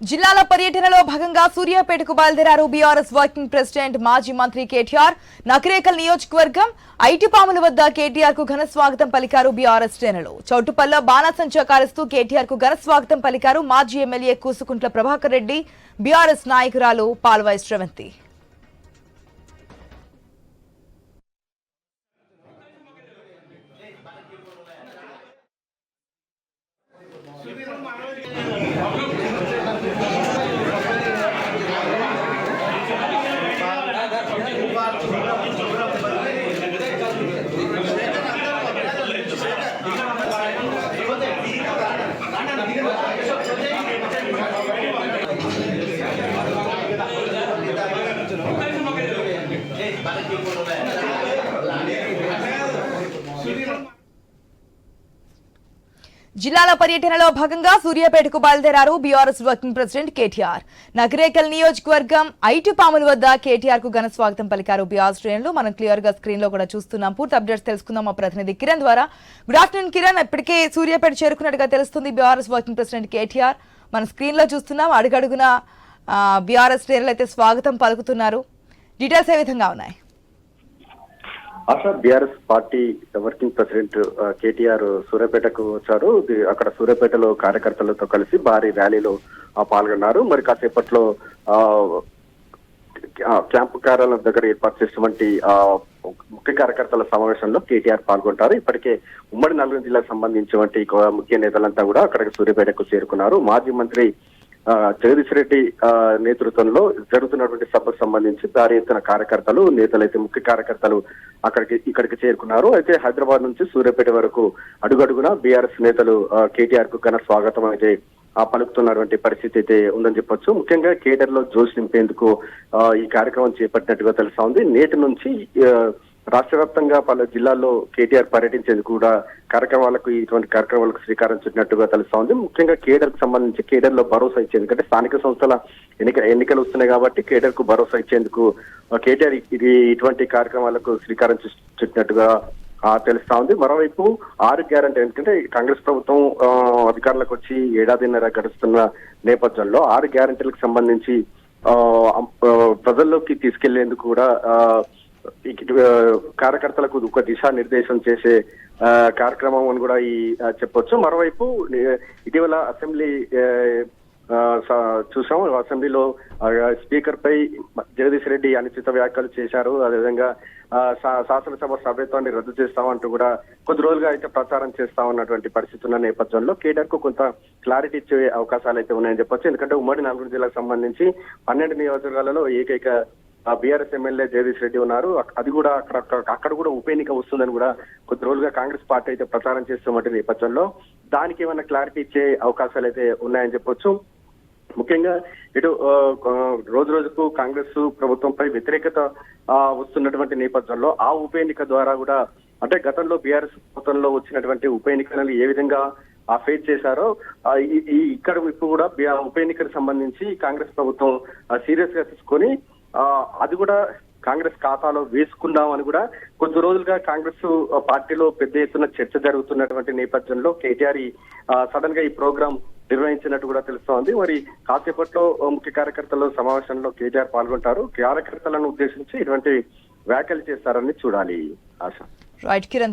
జిల్లాల పర్యటనలో భాగంగా సూర్యాపేటకు బయలుదేరారు బీఆర్ఎస్ వర్కింగ్ ప్రెసిడెంట్ మాజీ మంత్రి కేటీఆర్. నకరేకల్ నియోజకవర్గం ఐటిపాముల వద్ద కేటీఆర్కు ఘన స్వాగతం పలికారు బీఆర్ఎస్ శ్రేణులు చౌటుపల్ల బాణాసంచా కారుస్తూ కేటీఆర్కు ఘన స్వాగతం పలికారు మాజీ ఎమ్మెల్యే కూసుకుంట్ల ప్రభాకర్ రెడ్డి. బీఆర్ఎస్ నాయకురాలు పాల్వాయి శ్రవంతి. జిల్లాల పర్యటనలో భాగంగా సూర్యాపేటకు బయలుదేరారు BRS working president KTR. Nakrekal నియోజకవర్గం ఐటిపాముల వద్ద కేటీఆర్కు ఘన స్వాగతం పలికారు బీఆర్ శ్రేణులు. మనం క్లియర్గా స్క్రీన్లో కూడా చూస్తున్నాం. పూర్తి అప్డేట్స్ తెలుసుకుందాం మా ప్రతినిధి కిరణ్ ద్వారా. Good afternoon Kiran. ఇప్పటికే సూర్యాపేట చేరుకున్నట్టుగా తెలుస్తుంది బీఆర్ఎస్ వర్కింగ్ ప్రెసిడెంట్ కేటీఆర్. మన స్క్రీన్లో చూస్తున్నాం. అడుగడుగున బీఆర్ఎస్ శ్రేణులు అయితే స్వాగతం పలుకుతున్నారు. డీటెయిల్స్ ఏ విధంగా ఉన్నాయి? ASHA BRS party working president KTR సూర్యాపేటకు వచ్చారు. అక్కడ సూర్యాపేటలో కార్యకర్తలతో కలిసి భారీ ర్యాలీలో పాల్గొన్నారు. మరి కాసేపట్లో క్యాంపు కార్యాలయం దగ్గర ఏర్పాటు చేసినటువంటి ఆ, ముఖ్య కార్యకర్తల సమావేశంలో కేటీఆర్ పాల్గొంటారు. ఇప్పటికే ఉమ్మడి నల్గొండ జిల్లాకు సంబంధించినటువంటి ముఖ్య నేతలంతా కూడా అక్కడికి సూర్యాపేటకు చేరుకున్నారు. మాజీ మంత్రి జగదీష్ రెడ్డి నేతృత్వంలో జరుగుతున్నటువంటి సభకు సంబంధించి దారి ఎత్తున కార్యకర్తలు నేతలు అయితే ముఖ్య కార్యకర్తలు అక్కడికి ఇక్కడికి చేరుకున్నారు. అయితే హైదరాబాద్ నుంచి సూర్యాపేట వరకు అడుగడుగున బీఆర్ఎస్ నేతలు కేటీఆర్కు ఘన స్వాగతం అయితే ఆ పలుకుతున్నటువంటి పరిస్థితి అయితే ఉందని చెప్పొచ్చు. ముఖ్యంగా కేడర్లో జోష్ నింపేందుకు ఈ కార్యక్రమం చేపట్టినట్టుగా తెలుస్తా ఉంది. నేటి నుంచి రాష్ట్ర వ్యాప్తంగా పలు జిల్లాల్లో కేటీఆర్ పర్యటించేందుకు కూడా కార్యక్రమాలకు ఇటువంటి కార్యక్రమాలకు శ్రీకారం చుట్టినట్టుగా తెలుస్తా ఉంది ముఖ్యంగా కేడర్కు సంబంధించి కేడర్లో భరోసా ఇచ్చేది ఎందుకంటే స్థానిక సంస్థల ఎన్నిక ఎన్నికలు వస్తున్నాయి కాబట్టి కేడర్కు భరోసా ఇచ్చేందుకు కేటీఆర్ ఇది ఇటువంటి కార్యక్రమాలకు శ్రీకారం చుట్టినట్టుగా తెలుస్తా ఉంది మరోవైపు ఆరు గ్యారంటీ ఎందుకంటే కాంగ్రెస్ ప్రభుత్వం అధికారులకు వచ్చి ఏడాదిన్నర గడుస్తున్న నేపథ్యంలో ఆరు గ్యారంటీలకు సంబంధించి ప్రజల్లోకి తీసుకెళ్ళేందుకు కూడా ఆ, కార్యకర్తలకు ఒక దిశా నిర్దేశం చేసే ఆ, కార్యక్రమం అని కూడా ఈ చెప్పొచ్చు. మరోవైపు ఇటీవల అసెంబ్లీ స- చూసాం అసెంబ్లీలో స్పీకర్ పై జగదీష్ రెడ్డి అనుచిత వ్యాఖ్యలు చేశారు. అదేవిధంగా ఆ, శా- శాసనసభ సభ్యత్వాన్ని రద్దు చేస్తామంటూ కూడా కొద్ది రోజులుగా అయితే ప్రచారం చేస్తా ఉన్నటువంటి పరిస్థితి ఉన్న నేపథ్యంలో కేడర్కు కొంత క్లారిటీ ఇచ్చే అవకాశాలు అయితే ఉన్నాయని చెప్పొచ్చు. ఎందుకంటే ఉమ్మడి నల్గొండ జిల్లాకు సంబంధించి పన్నెండు నియోజకవర్గాలలో ఏకైక బీఆర్ఎస్ ఎమ్మెల్యే జగదీష్ రెడ్డి ఉన్నారు. అది కూడా అక్కడ అక్కడ- కూడా ఉప ఎన్నిక వస్తుందని కూడా కొద్ది రోజులుగా కాంగ్రెస్ పార్టీ అయితే ప్రచారం చేస్తున్నటువంటి నేపథ్యంలో దానికి ఏమైనా క్లారిటీ ఇచ్చే అవకాశాలు అయితే ఉన్నాయని చెప్పొచ్చు. ముఖ్యంగా ఇటు రోజు రోజుకు కాంగ్రెస్ ప్రభుత్వంపై వ్యతిరేకత వస్తున్నటువంటి నేపథ్యంలో ఆ ఉప ఎన్నిక ద్వారా కూడా అంటే గతంలో బీఆర్ఎస్ ప్రభుత్వంలో వచ్చినటువంటి ఉప ఎన్నికలను ఏ విధంగా ఆ ఫేస్ చేశారో ఇక్కడ ఇప్పుడు కూడా ఉప ఎన్నికకు సంబంధించి కాంగ్రెస్ ప్రభుత్వం సీరియస్గా తీసుకొని అది కూడా కాంగ్రెస్ ఖాతాలో వేసుకుందాం అని కూడా కొద్ది రోజులుగా కాంగ్రెస్ పార్టీలో పెద్ద ఎత్తున చర్చ జరుగుతున్నటువంటి నేపథ్యంలో కేటీఆర్ సడన్గా ఈ ప్రోగ్రాం నిర్వహించినట్టు కూడా తెలుస్తోంది. మరి కాసేపట్లో ముఖ్య కార్యకర్తల సమావేశంలో కేటీఆర్ పాల్గొంటారు. కార్యకర్తలను ఉద్దేశించి ఇటువంటి వ్యాఖ్యలు చేస్తారని చూడాలి. ఆశ. రైట్ కిరణ్